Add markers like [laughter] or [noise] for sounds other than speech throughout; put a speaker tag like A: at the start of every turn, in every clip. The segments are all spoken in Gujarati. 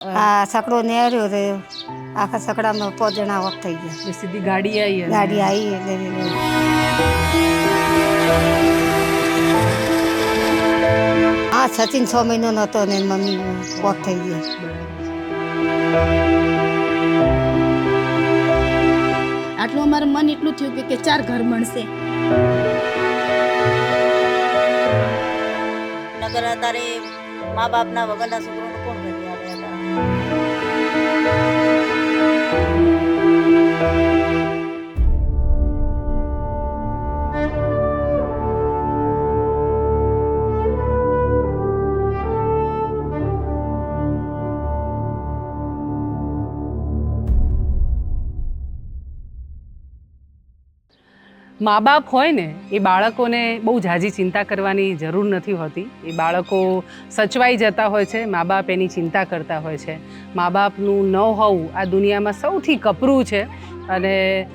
A: આ સકડો નેર્યો તે આખા સકડામાં પાંચ જણા વખત થઈ ગયા.
B: સીધી ગાડી આવી
A: ગાડી આવી એટલે હા સચિન છ મહિનો નહોતો ને મમ્મી ઓફ થઈ ગયા.
C: આટલું અમારું મન એટલું થયું કે- કે ચાર ઘર મળશે.
D: નગર અત્યારે મા બાપના વગરના છોકરોને કોણ કરી આપે
B: મા બાપ હોય ને, એ બાળકોને બહુ ઝાઝી ચિંતા કરવાની જરૂર નથી હોતી. એ બાળકો સચવાઈ જતા હોય છે મા બાપ એની ચિંતા કરતા હોય છે. મા બાપનું ન હોવું આ દુનિયામાં સૌથી કપરું છે અને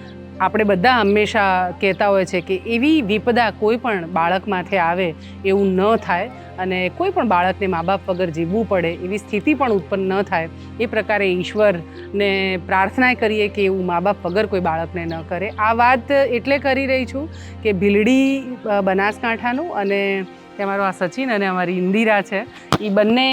B: આપણે બધા હંમેશા કહેતા હોય છે કે એવી વિપદા કોઈ પણ બાળક માથે આવે એવું ન થાય અને કોઈ પણ બાળકને મા બાપ વગર જીવવું પડે, એવી સ્થિતિ પણ ઉત્પન્ન ન થાય, એ પ્રકારે ઈશ્વરને પ્રાર્થના કરીએ કે એવું મા બાપ વગર કોઈ બાળકને ન કરે. આ વાત એટલે કરી રહી છું કે ભીલડી બનાસકાંઠાનું અને તમારો આ સચિન અને અમારી ઇન્દિરા છે. એ બંને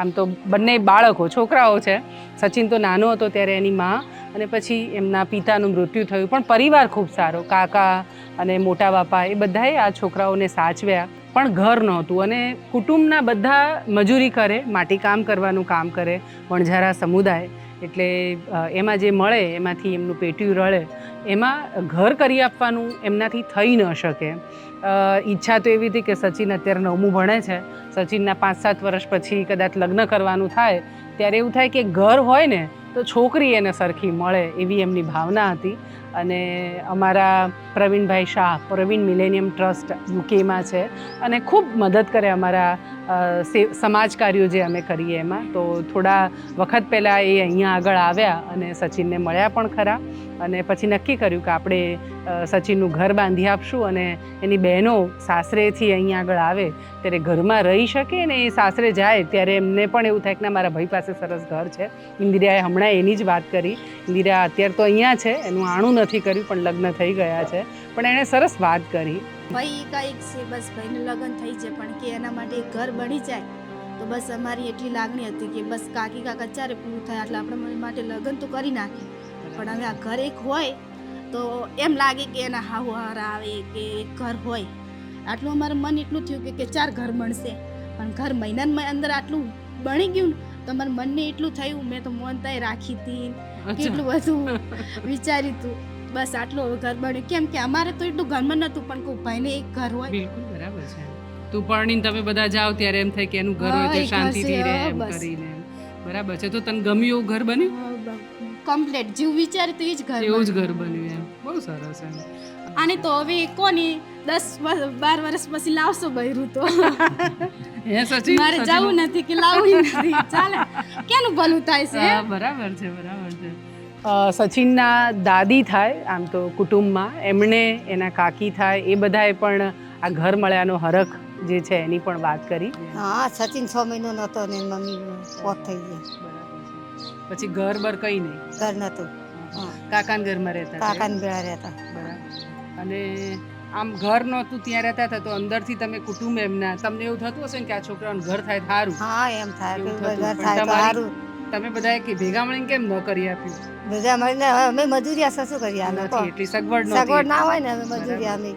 B: આમ તો બંને બાળકો, છોકરાઓ છે. સચિન તો નાનો હતો ત્યારે એની મા અને પછી એમના પિતાનું મૃત્યુ થયું. પણ પરિવાર ખૂબ સારો. કાકા અને મોટા બાપા એ બધાએ આ છોકરાઓને સાચવ્યા. પણ ઘર નહોતું અને કુટુંબના બધા મજૂરી કરે, માટી કામ કરવાનું કામ કરે, વણઝારા સમુદાય, એટલે એમાં જે મળે, એમાંથી એમનું પેટ્યું રળે એમાં ઘર કરી આપવાનું એમનાથી થઈ ન શકે. ઈચ્છા તો એવી હતી કે સચિન અત્યારે નવમું ભણે છે. સચિનના પાંચ સાત વર્ષ પછી કદાચ લગ્ન કરવાનું થાય, ત્યારે એવું થાય કે ઘર હોય ને, તો છોકરી એને સરખી મળે એવી એમની ભાવના હતી. અને અમારા પ્રવીણભાઈ શાહ, પ્રવીણ મિલેનિયમ ટ્રસ્ટ યુકેમાં છે. અને ખૂબ મદદ કરે અમારા સમાજ કાર્યો જે અમે કરીએ એમાં. તો થોડા વખત પહેલાં એ અહીંયા આગળ આવ્યા અને સચિનને મળ્યા પણ ખરા. અને પછી નક્કી કર્યું કે આપણે સચિનનું ઘર બાંધી આપશું અને એની બહેનો સાસરેથી અહીંયા આગળ આવે, ત્યારે ઘરમાં રહી શકે ને એ સાસરે જાય, ત્યારે એમને પણ એવું થાય કે ના, મારા ભાઈ પાસે સરસ ઘર છે. ઇન્દિરાએ હમણાં એની જ વાત કરી. ઇન્દિરા અત્યારે તો અહીંયા છે, એનું આણું નથી કર્યું, પણ લગ્ન થઈ ગયા છે. પણ એણે સરસ વાત કરી.
C: ભાઈ કાંઈક છે, બસ ભાઈનું લગ્ન થઈ જાય પણ કે એના માટે ઘર બની જાય, તો બસ અમારી એટલી લાગણી હતી કે બસ કાકી કાકા ચારે પૂરું થાય, એટલે આપણે માટે લગ્ન તો કરી નાખીએ. પણ હવે આ ઘર એક હોય તો એમ લાગે કે એના હાહુહારા આવે કે એક ઘર હોય. આટલું અમારું મન એટલું થયું કે- ચાર ઘર મળશે. પણ ઘર મહિનાની અંદર આટલું બની ગયું ને તો મારા મનને એટલું થયું. મેં તો મોનતાય રાખી હતી કેટલું બધું વિચાર્યું હતું બસ આટલું ઘર બન્યું. કેમ કે અમારે તો એટલું ઘરમાં નહોતું પણ કોઈ ભાઈને એક ઘર હોય.
B: બિલકુલ બરાબર છે. તું પરણીને તમે બધા જાઓ ત્યારે એમ થાય કે એનું ઘર હોય તો શાંતિથી રહે એમ કરીને બરાબર છે. તો તને ગમ્યું એવું ઘર બન્યું?
C: કમ્પ્લેટ જીવ વિચારે તો એ જ ઘર
B: એવું જ ઘર બન્યું એમ. બહુ સરસ એમ.
C: અને તો હવે કોની દસ બાર વર્ષ પછી લાવશો બૈરું તો. [laughs] મારે? જવું નથી કે લાવવું નથી. ચાલે. કેનું ભલું થાય છે?
B: બરાબર છે બરાબર છે. સચિનના દાદી થાય આમ તો કુટુંબમાં. એમણે એના કાકી થાય એ બધાએ પણ આ ઘર મળ્યાનો હરખ જે છે એની પણ વાત કરી.
A: હા સચિન છ મહિનો નહોતો ને મમ્મી પોત થઈ ગયા.
B: પછી ઘર બર કઈ નહીં.
A: ઘર નહોતું.
B: કાકાના ઘરમાં રહેતા હતા.
A: કાકાને ભેળા રહેતા.
B: બરાબર. અને આમ ઘર નહોતું ત્યાં રહેતા હતા તો અંદરથી તમે કુટુંબ એમના તમને એવું થતું હશે ને કે આ છોકરાનું ઘર થાય સારું?
A: હા એમ થાય.
B: એવું થતું.
A: ઘર થાય સારું.
B: તમે બધાએ કે ભેગા મળીને કેમ ન કરી આપ્યું?
A: ભેગા મળીને અમે મજૂરિયા સસુ શું કરીએ
B: નથી એટલી સગવડ
A: સગવડ ના હોય ને અમે મજૂરિયા અમે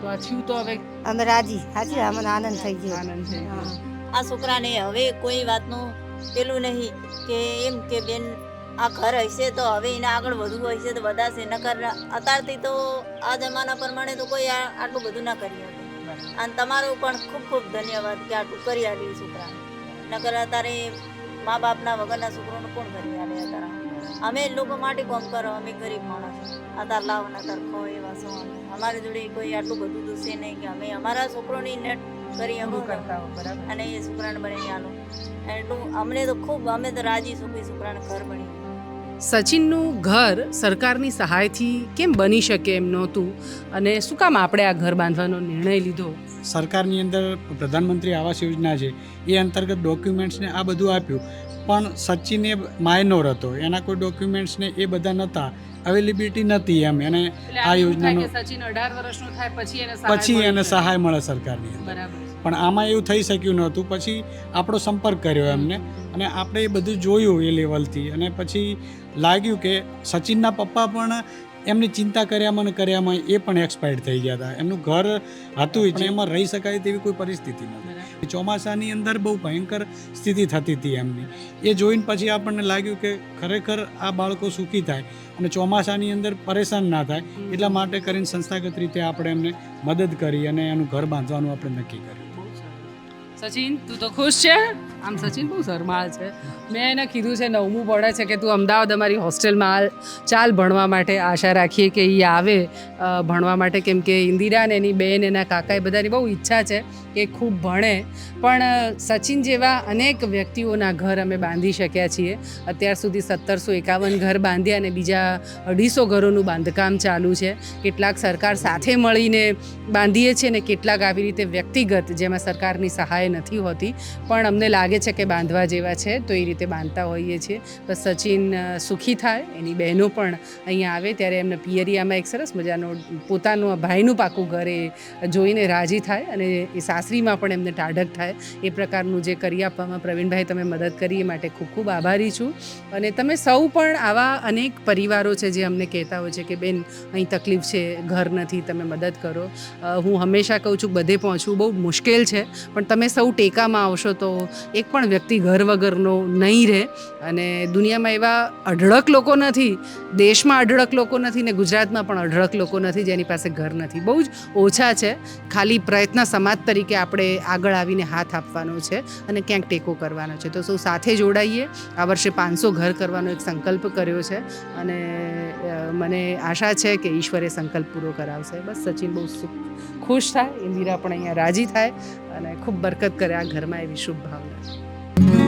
B: તો આ થયું તો હવે
A: અમે રાજી. સાચી અમને આનંદ થઈ ગયો.
B: આનંદ છે
A: હા.
D: આ છોકરાને હવે કોઈ વાતનું પેલું નહીં, કે એમ કે બેન, આ ઘર હશે તો હવે એને આગળ વધવું હશે તો વધારશે નકર અત્યારથી તો આ જમાના પ્રમાણે તો કોઈ આટલું બધું ના કરી શકે. અને તમારો પણ ખૂબ ખૂબ ધન્યવાદ કે આટલું કરી આવ્યું છોકરા નકર અત્યારે મા બાપના વગરના છોકરોને કોણ કરી આવે અત્યારે? અમે લોકો માટે કોમ કરો અમે ગરીબ માણસ. અતાર લાવો ને અત્યારે ખો એવા છો અમે. અમારી જોડે કોઈ આટલું બધું દુસે નહીં કે અમે અમારા છોકરોની નેટ કરી
B: બરાબર.
D: અને એ છોકરાને બની આલો. એટલું અમને તો ખૂબ અમે તો રાજી છું કે છોકરાને ઘર બની.
B: સચિનનું ઘર સરકારની સહાયથી કેમ બની શકે એમ નહોતું? અને શું કામ આપણે આ ઘર બાંધવાનો નિર્ણય લીધો?
E: સરકારની અંદર પ્રધાનમંત્રી આવાસ યોજના છે એ અંતર્ગત ડોક્યુમેન્ટ્સને આ બધું આપ્યું. પણ સચિન એ માઇનોર હતો. એના કોઈ ડોક્યુમેન્ટ્સ ને એ બધા નહોતા અવેલેબિલિટી નથી એમ. એને આ
B: યોજનાનો
E: યોજનાનો-
B: સચિન અઢાર વર્ષનો થાય પછી એને સહાય
E: પછી એને સહાય મળે સરકારની અંદર. પણ આમાં એવું થઈ શક્યું નહોતું. પછી આપણો સંપર્ક કર્યો એમને. અને આપણે એ બધું જોયું એ લેવલથી. અને પછી લાગ્યું કે સચિનના પપ્પા પણ એમની ચિંતા કર્યામાં ને કર્યામાં એ પણ એક્સપાયર્ડ થઈ ગયા હતા. એમનું ઘર હતું જેમાં એમાં રહી શકાય તેવી કોઈ પરિસ્થિતિ નથી. ચોમાસાની અંદર બહુ ભયંકર સ્થિતિ થતી હતી એમની એ જોઈને પછી આપણને લાગ્યું કે ખરેખર આ બાળકો સુખી થાય અને ચોમાસાની અંદર પરેશાન ના થાય, એટલા માટે કરીને સંસ્થાગત રીતે આપણે એમને મદદ કરી અને એનું ઘર બાંધવાનું આપણે નક્કી કર્યું.
B: સચિન, તું તો ખુશ છે? આમ સચિન બહુ શરમાળ છે. મેં એને કીધું છે, નવમું પડે છે કે તું અમદાવાદ અમારી હોસ્ટેલમાં ચાલ ભણવા માટે આશા રાખીએ કે એ આવે. ભણવા માટે કેમ કે ઇન્દિરા ને એની બેન, એના કાકા એ બધાની બહુ ઈચ્છા છે કે ખૂબ ભણે. પણ સચિન જેવા અનેક વ્યક્તિઓના ઘર અમે બાંધી શક્યા છીએ. અત્યાર સુધી સત્તરસો એકાવન ઘર બાંધ્યા અને બીજા અઢીસો ઘરોનું બાંધકામ ચાલુ છે. કેટલાક સરકાર સાથે મળીને બાંધીએ છીએ ને કેટલાક આવી રીતે વ્યક્તિગત, જેમાં સરકારની સહાય નથી હોતી. પણ અમને લાગે છે કે બાંધવા જેવા છે, તો એ રીતે બાંધતા હોઈએ છીએ. બસ સચિન સુખી થાય, એની બહેનો પણ અહીંયા આવે, ત્યારે એમને પિયરિયામાં એક સરસ મજાનો પોતાનું ભાઈનું પાકું ઘર જોઈને રાજી થાય અને એ સાસરીમાં પણ એમને ટાઢક થાય. એ પ્રકારનું જે કરી આપવામાં પ્રવીણભાઈ, તમે મદદ કરી, એ માટે ખૂબ ખૂબ આભારી છું. અને તમે સૌ પણ આવા અનેક પરિવારો છે જે અમને કહેતા હોય છે કે, બેન, અહીં તકલીફ છે, ઘર નથી, તમે મદદ કરો. હું હંમેશા કહું છું, બધે પહોંચવું બહુ મુશ્કેલ છે, પણ તમે સૌ ટેકામાં આવશો તો એક પણ વ્યક્તિ ઘર વગરનો નહીં રહે. અને દુનિયામાં એવા અઢળક લોકો નથી, દેશમાં અઢળક લોકો નથી ને ગુજરાતમાં પણ અઢળક લોકો નથી જેની પાસે ઘર નથી. બહુ જ ઓછા છે. ખાલી પ્રયત્ન સમાજ તરીકે આપણે આગળ આવીને હાથ આપવાનો છે અને ક્યાંક ટેકો કરવાનો છે. તો સૌ સાથે જોડાઈએ. આ વર્ષે પાંચસો ઘર કરવાનો એક સંકલ્પ કર્યો છે અને મને આશા છે કે ઈશ્વરે સંકલ્પ પૂરો કરાવશે. બસ સચિન બહુ ખુશ થાય. ઇન્દિરા પણ અહીંયા રાજી થાય અને ખૂબ બરકત કરે આ ઘરમાં એવી શુભ ભાવના